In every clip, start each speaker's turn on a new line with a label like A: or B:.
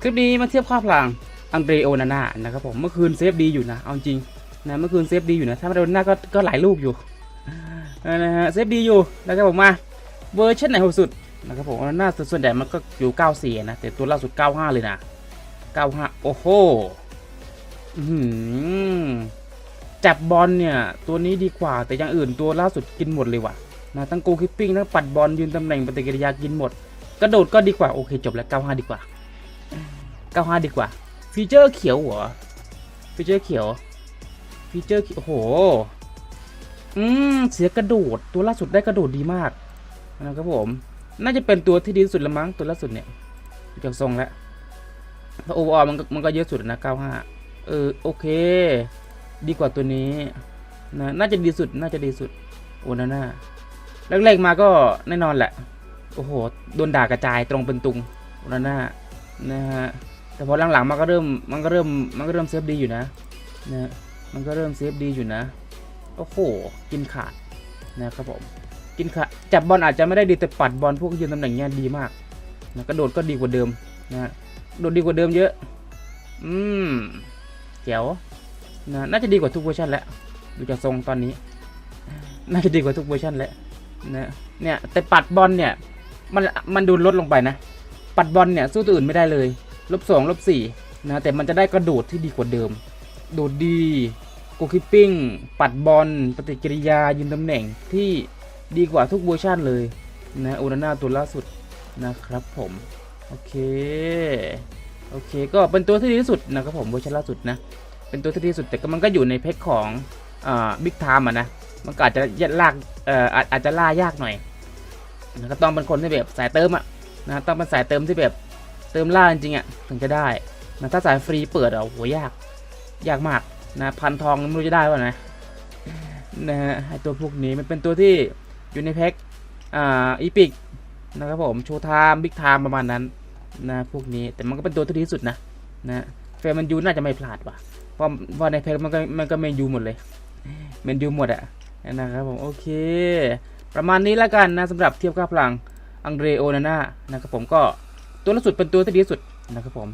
A: คลิปนี้มาเทียบค่าพลังอังเดรโอนาน่านะครับผมเมื่อคืนเซฟดีอยู่นะเอาจริงนะเมื่อคืนเซฟดีอยู่นะถ้าไม่โดนหน้าก็ก็หลายลูกอยู่นะฮะเซฟดีอยู่นะครับผมมาเวอร์ชันไหนโหดสุดนะครับผมหน้าส่วนใหญ่มันก็อยู่ 94 นะ แต่ตัวล่าสุด 95 เลยนะ 95 โอ้โหอื้อหือจับบอลเนี่ย ตัวนี้ดีกว่าแต่อย่างอื่นตัวล่าสุดกินหมดเลยว่ะนะทั้งโกคิปปิ้งทั้งปัดบอลยืนตำแหน่งปฏิกิริยากินหมด กระโดดก็ดีกว่า โอเคจบแล้ว 95 ดีกว่า 95 ดีกว่า ฟีเจอร์เขียวหรอฟีเจอร์เขียว ฟีเจอร์โอ้โห อืม เสียกระโดด ตัวล่าสุดได้กระโดดดีมากนะครับผม น่าจะเป็นตัวที่ดีที่สุดละมั้ง ตัวล่าสุดเนี่ยจากทรงแล้วเพราะโอเวอร์มันมันก็เยอะสุดนะ 95 เออ โอเค ดีกว่าตัวนี้นะน่าจะดีสุด น่าจะดีสุด โอนาน่าแรกๆมาก็แน่นอนแหละ โอ้โห โดนด่ากระจายตรงเป็นตุงโอนาน่านะฮะ แต่พอหลังๆมันก็เริ่มมันก็เริ่มมันก็เริ่มเซฟดีอยู่นะนะมันก็เริ่มเซฟดีอยู่นะโอ้โหกินขาดนะครับผมกินขาดจับบอลอาจจะไม่ได้ดีแต่ปัดบอลพวกยืนตำแหน่งเนี้ยดีมากนะกระโดดก็ดีกว่าเดิมนะโดดดีกว่าเดิมเยอะ อืมเจ๋วนะน่าจะดีกว่าทุกเวอร์ชันแล้วดูจากทรงตอนนี้ น่าจะดีกว่าทุกเวอร์ชันแล้วนะเนี่ยแต่ปัดบอลเนี่ยมันมันดูลดลงไปนะ ปัดบอลเนี่ยสู้ตัวอื่นไม่ได้เลย ลบสองลบสี่นะแต่มันจะได้กระโดดที่ดีกว่าเดิม โดดดีโกคิปปิ้ง ปัดบอล ปฏิกิริยายืนตำแหน่งที่ดีกว่าทุกเวอร์ชันเลยนะโอนาน่าตัวล่าสุดนะครับผม โอเค โอเค ก็เป็นตัวที่ดีที่สุดนะครับผมเวอร์ชันล่าสุดนะ เป็นตัวที่ดีที่สุดแต่ก็มันก็อยู่ในเพจของอ่าบิ๊กไทม์อะนะ มันก็อาจจะยัดลากเอ่ออาจจะล่ายากหน่อยนะก็ต้องเป็นคนที่แบบสายเติมอะนะต้องเป็นสายเติมที่แบบ ติมล่าจริงๆอะถึงจะได้นะถ้าสายฟรีเปิดอะโหยาก ยากมากนะพันทองไม่รู้จะได้ป่ะนะนะฮะไอตัวพวกนี้มันเป็นตัวที่อยู่ในแพ็คอ่าอีพิกนะครับผมโชว์ไทม์บิ๊กไทม์ประมาณนั้นนะพวกนี้แต่มันก็เป็นตัวที่ดีที่สุดนะนะแฟนมันยูน่าจะไม่พลาดว่ะเพราะเพราะในเพจมันก็มันก็เมนยูหมดเลยเมนยูหมดอะนะครับผมโอเค ประมาณนี้แล้วกันนะสำหรับเทียบค่าพลังอังเดรโอนาน่านะครับผมก็ ตัวล่าสุดเป็นตัวที่ดีสุดนะครับผม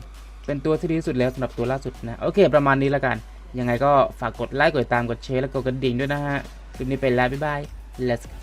A: เป็นตัวที่ดีสุดแล้วสำหรับตัวล่าสุดนะ โอเค ประมาณนี้แล้วกัน ยังไงก็ฝากกดไลค์ กดติดตาม กดแชร์ แล้วก็กดกระดิ่งด้วยนะฮะ คลิปนี้ไปแล้ว บ๊ายบาย let's go